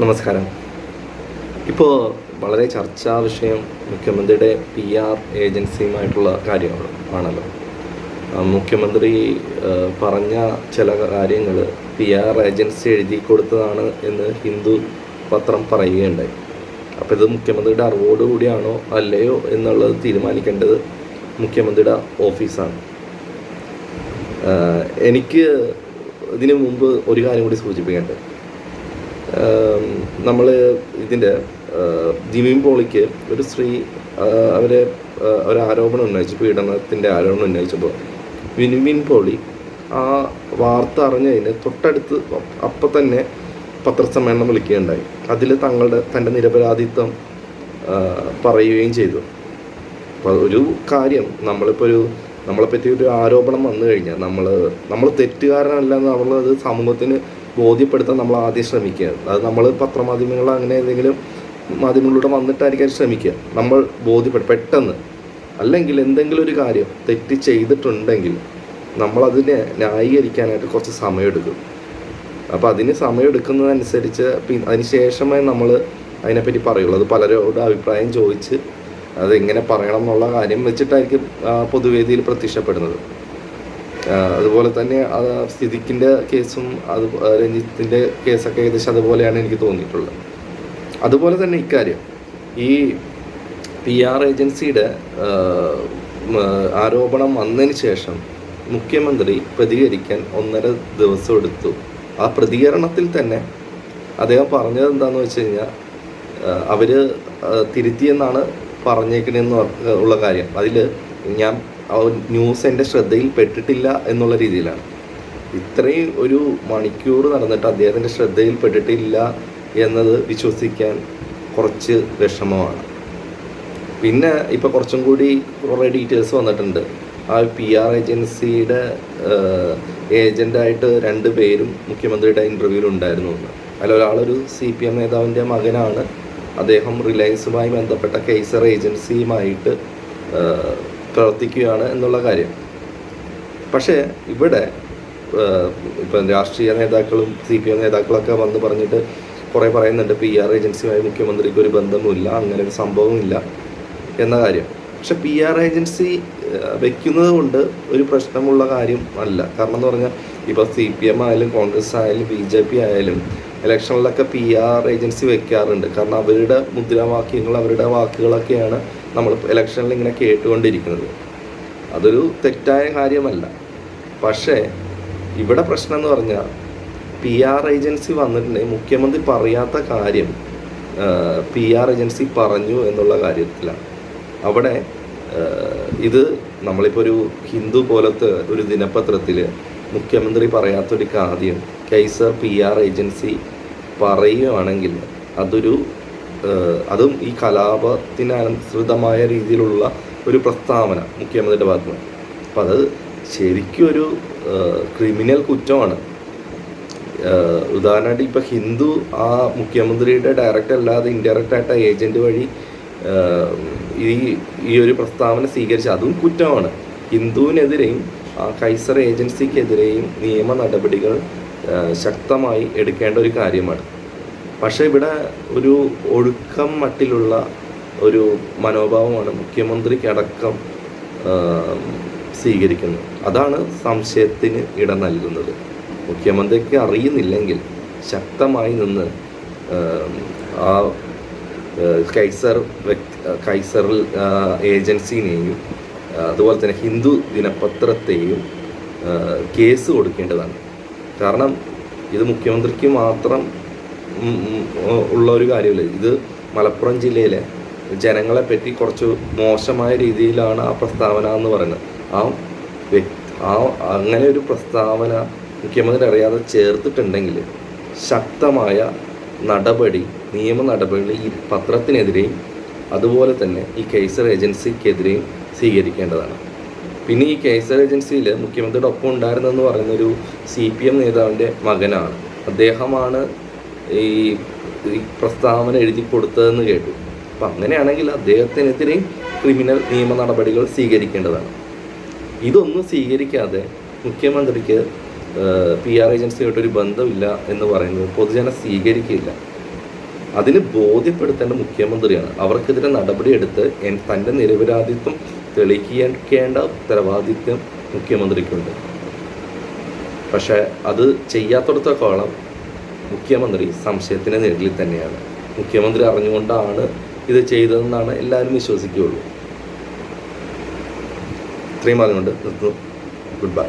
നമസ്കാരം. ഇപ്പോൾ വളരെ ചർച്ചാ വിഷയം മുഖ്യമന്ത്രിയുടെ പി ആർ ഏജൻസിയുമായിട്ടുള്ള കാര്യങ്ങൾ ആണല്ലോ. മുഖ്യമന്ത്രി പറഞ്ഞ ചില കാര്യങ്ങൾ പി ആർ ഏജൻസി എഴുതി കൊടുത്തതാണ് എന്ന് ഹിന്ദു പത്രം പറയുകയുണ്ടായി. അപ്പോൾ ഇത് മുഖ്യമന്ത്രിയുടെ അറിവോടുകൂടിയാണോ അല്ലയോ എന്നുള്ളത് തീരുമാനിക്കേണ്ടത് മുഖ്യമന്ത്രിയുടെ ഓഫീസാണ്. എനിക്ക് ഇതിനു മുമ്പ് ഒരു കാര്യം കൂടി സൂചിപ്പിക്കേണ്ടത്. നമ്മൾ ഇതിന്റെ ജിമിൻ പോളിക്ക് ഒരു സ്ത്രീ അവരെ ഒരു ആരോപണം ഉന്നയിച്ചു പീഡനത്തിന്റെ ആരോപണം ഉന്നയിച്ചപ്പോൾ വിനുവിൻ പോളി ആ വാർത്ത അറിഞ്ഞതിന് തൊട്ടടുത്ത് അപ്പം തന്നെ പത്രസമ്മേളനം വിളിക്കുകയുണ്ടായി. അതിൽ തങ്ങളുടെ തന്റെ നിരപരാധിത്വം പറയുകയും ചെയ്തു. അപ്പോൾ ഒരു കാര്യം നമ്മളിപ്പോൾ ഒരു നമ്മളെപ്പറ്റി ഒരു ആരോപണം വന്നു കഴിഞ്ഞാൽ നമ്മൾ നമ്മൾ തെറ്റുകാരനല്ല എന്ന് നമ്മളത് സമൂഹത്തിന് ബോധ്യപ്പെടുത്താൻ നമ്മൾ ആദ്യം ശ്രമിക്കുക. അത് നമ്മൾ പത്രമാധ്യമങ്ങൾ അങ്ങനെ ഏതെങ്കിലും മാധ്യമങ്ങളിലൂടെ വന്നിട്ടായിരിക്കും ശ്രമിക്കുക. നമ്മൾ ബോധ്യപ്പെടും. പെട്ടെന്ന്. അല്ലെങ്കിൽ എന്തെങ്കിലും ഒരു കാര്യം തെറ്റ് ചെയ്തിട്ടുണ്ടെങ്കിൽ നമ്മളതിനെ ന്യായീകരിക്കാനായിട്ട് കുറച്ച് സമയമെടുക്കും. അപ്പോൾ അതിന് സമയമെടുക്കുന്നതനുസരിച്ച് പിന്നെ അതിന് ശേഷമേ നമ്മൾ അതിനെപ്പറ്റി പറയുള്ളൂ. അത് പലരോട് അഭിപ്രായം ചോദിച്ച് അതെങ്ങനെ പറയണം എന്നുള്ള കാര്യം വെച്ചിട്ടായിരിക്കും പൊതുവേദിയിൽ പ്രത്യക്ഷപ്പെടുന്നത്. അതുപോലെ തന്നെ അത് സ്ഥിതിക്കിന്റെ കേസും അത് രഞ്ജിത്തിന്റെ കേസൊക്കെ ഏകദേശം അതുപോലെയാണ് എനിക്ക് തോന്നിയിട്ടുള്ളത്. അതുപോലെ തന്നെ ഇക്കാര്യം. ഈ പി ആർ ഏജൻസിയുടെ ആരോപണം വന്നതിന് ശേഷം മുഖ്യമന്ത്രി പ്രതികരിക്കാൻ ഒന്നര ദിവസം എടുത്തു. ആ പ്രതികരണത്തിൽ തന്നെ അദ്ദേഹം പറഞ്ഞത് എന്താണെന്ന് വെച്ച് കഴിഞ്ഞാൽ അവർ തിരുത്തിയെന്നാണ് പറഞ്ഞേക്കണെന്ന് ഉള്ള കാര്യം. അതിൽ ഞാൻ ന്യൂസ് എന്റെ ശ്രദ്ധയിൽ പെട്ടിട്ടില്ല എന്നുള്ള രീതിയിലാണ്. ഇത്രയും ഒരു മണിക്കൂർ നടന്നിട്ട് അദ്ദേഹത്തിന്റെ ശ്രദ്ധയിൽ പെട്ടിട്ടില്ല എന്നത് വിശ്വസിക്കാൻ കുറച്ച് വിഷമമാണ്. പിന്നെ ഇപ്പോൾ കുറച്ചും കൂടി കുറേ ഡീറ്റെയിൽസ് വന്നിട്ടുണ്ട്. ആ പി ആർ ഏജൻസിയുടെ ഏജന്റായിട്ട് രണ്ട് പേരും മുഖ്യമന്ത്രിയുടെ ഇന്റർവ്യൂവിൽ ഉണ്ടായിരുന്നു എന്ന്. അതിൽ ഒരാളൊരു സി പി എം നേതാവിന്റെ മകനാണ്. അദ്ദേഹം റിലയൻസുമായി ബന്ധപ്പെട്ട കേസർ ഏജൻസിയുമായിട്ട് പ്രവർത്തിക്കുകയാണ് എന്നുള്ള കാര്യം. പക്ഷേ ഇവിടെ ഇപ്പം രാഷ്ട്രീയ നേതാക്കളും സി പി എം നേതാക്കളൊക്കെ വന്ന് പറഞ്ഞിട്ട് കുറേ പറയുന്നുണ്ട് പി ആർ ഏജൻസിയുമായി മുഖ്യമന്ത്രിക്ക് ഒരു ബന്ധവുമില്ല അങ്ങനെ ഒരു സംഭവമില്ല എന്ന കാര്യം. പക്ഷെ പി ആർ ഏജൻസി വയ്ക്കുന്നത് കൊണ്ട് ഒരു പ്രശ്നമുള്ള കാര്യം അല്ല. കാരണം എന്ന് പറഞ്ഞാൽ ഇപ്പോൾ സി പി എം ആയാലും കോൺഗ്രസ് ആയാലും ബി ജെ പി ആയാലും ഇലക്ഷനിലൊക്കെ പി ആർ ഏജൻസി വെക്കാറുണ്ട്. കാരണം അവരുടെ മുദ്രാവാക്യങ്ങൾ അവരുടെ വാക്കുകളൊക്കെയാണ് നമ്മൾ ഇലക്ഷനിൽ ഇങ്ങനെ കേട്ടുകൊണ്ടിരിക്കുന്നത്. അതൊരു തെറ്റായ കാര്യമല്ല. പക്ഷേ ഇവിടെ പ്രശ്നം എന്ന് പറഞ്ഞാൽ പി ആർ ഏജൻസി വന്നിട്ടുണ്ടെങ്കിൽ മുഖ്യമന്ത്രി പറയാത്ത കാര്യം പി ആർ ഏജൻസി പറഞ്ഞു എന്നുള്ള കാര്യത്തിലാണ്. അവിടെ ഇത് നമ്മളിപ്പോൾ ഒരു ഹിന്ദു പോലത്തെ ഒരു ദിനപത്രത്തിൽ മുഖ്യമന്ത്രി പറയാത്തൊരു കാര്യം കൈസർ പി ആർ ഏജൻസി പറയുകയാണെങ്കിൽ അതൊരു അതും ഈ കലാപത്തിനനുസൃതമായ രീതിയിലുള്ള ഒരു പ്രസ്താവന മുഖ്യമന്ത്രിയുടെ ഭാഗത്ത് നിന്ന്. അപ്പം അത് ശരിക്കും ഒരു ക്രിമിനൽ കുറ്റമാണ്. ഉദാഹരണമായിട്ട് ഇപ്പം ഹിന്ദു ആ മുഖ്യമന്ത്രിയുടെ ഡയറക്റ്റ് അല്ലാതെ ഇൻഡയറക്റ്റ് ആയിട്ട് ഏജന്റ് വഴി ഈ ഈ ഒരു പ്രസ്താവന സ്വീകരിച്ച അതും കുറ്റമാണ്. ഹിന്ദുവിനെതിരെയും കൈസർ ഏജൻസിക്കെതിരെയും നിയമ നടപടികൾ ശക്തമായി എടുക്കേണ്ട ഒരു കാര്യമാണ്. പക്ഷേ ഇവിടെ ഒരു ഒഴുക്കം മട്ടിലുള്ള ഒരു മനോഭാവമാണ് മുഖ്യമന്ത്രിക്കടക്കം സ്വീകരിക്കുന്നത്. അതാണ് സംശയത്തിന് ഇട നൽകുന്നത്. മുഖ്യമന്ത്രിക്ക് അറിയുന്നില്ലെങ്കിൽ ശക്തമായി നിന്ന് ആ കൈസർ വ്യക്തി കൈസർ ഏജൻസിനെയും അതുപോലെ തന്നെ ഹിന്ദു ദിനപത്രത്തെയും കേസ് കൊടുക്കേണ്ടതാണ്. കാരണം ഇത് മുഖ്യമന്ത്രിക്ക് മാത്രം ഉള്ള ഒരു കാര്യമില്ല. ഇത് മലപ്പുറം ജില്ലയിലെ ജനങ്ങളെ പറ്റി കുറച്ച് മോശമായ രീതിയിലാണ് ആ പ്രസ്താവന എന്ന് പറയുന്നത്. ആ ആ അങ്ങനെ ഒരു പ്രസ്താവന മുഖ്യമന്ത്രി അറിയാതെ ചേർത്തിട്ടുണ്ടെങ്കിൽ ശക്തമായ നടപടി നിയമ നടപടി ഈ പത്രത്തിനെതിരെയും അതുപോലെ തന്നെ ഈ കേസർ ഏജൻസിക്കെതിരെയും സ്വീകരിക്കേണ്ടതാണ്. പിന്നെ ഈ കേസർ ഏജൻസിയിൽ മുഖ്യമന്ത്രിയുടെ ഒപ്പം ഉണ്ടായിരുന്നെന്ന് പറയുന്നൊരു സി പി എം നേതാവിന്റെ മകനാണ്. അദ്ദേഹമാണ് ഈ ഈ പ്രസ്താവന എഴുതി കൊടുത്തതെന്ന് കേട്ടു. അപ്പം അങ്ങനെയാണെങ്കിൽ അദ്ദേഹത്തിനെതിരെയും ക്രിമിനൽ നിയമ നടപടികൾ സ്വീകരിക്കേണ്ടതാണ്. ഇതൊന്നും സ്വീകരിക്കാതെ മുഖ്യമന്ത്രിക്ക് പി ആർ ഏജൻസിയായിട്ടൊരു ബന്ധമില്ല എന്ന് പറയുന്നത് പൊതുജനം സ്വീകരിക്കില്ല. അതിന് ബോധ്യപ്പെടുത്തേണ്ട മുഖ്യമന്ത്രിയാണ്. അവർക്കെതിരെ നടപടിയെടുത്ത് തന്റെ നിരപരാധിത്വം തെളിയിക്കേണ്ട ഉത്തരവാദിത്വം മുഖ്യമന്ത്രിക്കുണ്ട്. പക്ഷേ അത് ചെയ്യാത്തടത്തോളം മുഖ്യമന്ത്രി സംശയത്തിന്റെ നിഴലിൽ തന്നെയാണ്. മുഖ്യമന്ത്രി അറിഞ്ഞുകൊണ്ടാണ് ഇത് ചെയ്തതെന്നാണ് എല്ലാവരും വിശ്വസിക്കുകയുള്ളൂ. ഇത്രയും പറഞ്ഞുകൊണ്ട് നിർത്തുന്നു. Good bye